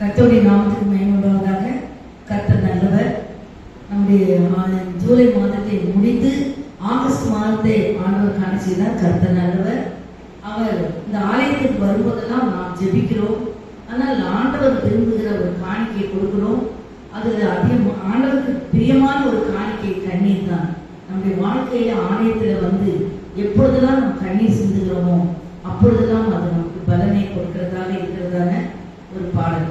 கத்தோடைய நாமத்துக்கு மேம்படுவதாக கர்த்தர் நல்லவர். நம்முடைய ஜூலை மாதத்தை முடித்து ஆகஸ்ட் மாதத்தை ஆண்டவர் காண செய்தார் கர்த்தர் நல்லவர். அவர் இந்த ஆலயத்துக்கு வரும்போதெல்லாம் நாம் ஜெபிக்கிறோம். ஆனால் ஆண்டவர் விரும்புகிற ஒரு காணிக்கை கொடுக்கிறோம் அது அதிகம் ஆண்டவருக்கு பிரியமான ஒரு காணிக்கை கண்ணீர் தான். நம்முடைய வாழ்க்கையில ஆலயத்துல வந்து எப்பொழுதெல்லாம் நம்ம கண்ணீர் சிந்துகிறோமோ அப்பொழுதெல்லாம் அது நமக்கு பலனை கொடுக்கிறதாக இருக்கிறதான ஒரு பாடல்.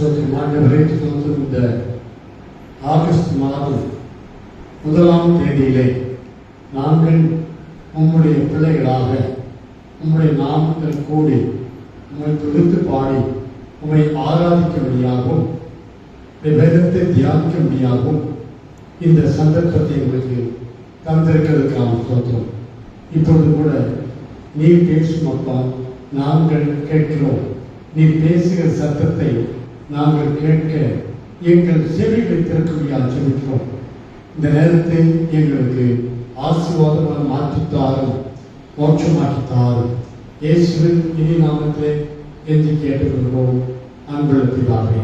ஸ்தோத்திரம் ஆண்டவரே ஸ்தோத்திரம் இந்த ஆகஸ்ட் மாதம் முதலாம் தேதியிலே நாங்கள் உம்முடைய பிள்ளைகளாக உம்முடைய நாமத்தில் கூடி உம்மை துதித்து பாடி உம்மை ஆராதிக்கும்படியாகவும் உம்முடைய வேதத்தை தியானிக்கும்படியாகவும் இந்த சந்தர்ப்பத்தை உங்களுக்கு தந்திருக்கிறதுக்கான ஸ்தோத்திரம். இப்பொழுது கூட நீ பேசும் அப்பா நாங்கள் கேட்கிறோம். நீ பேசுகிற சத்தத்தை நாங்கள் கேட்க எங்கள் செவிகளை திறக்கும்படியாக செபிக்கிறோம் இந்த நேரத்தை எங்களுக்கு ஆசீர்வாதமாக மாற்றித்தாரும் மோட்சமாக்கித்தாரும். இயேசுவின் இனி நாமத்தை எந்தி கேட்டுக்கொள்வோம். அன்புள்ள பிதாவே.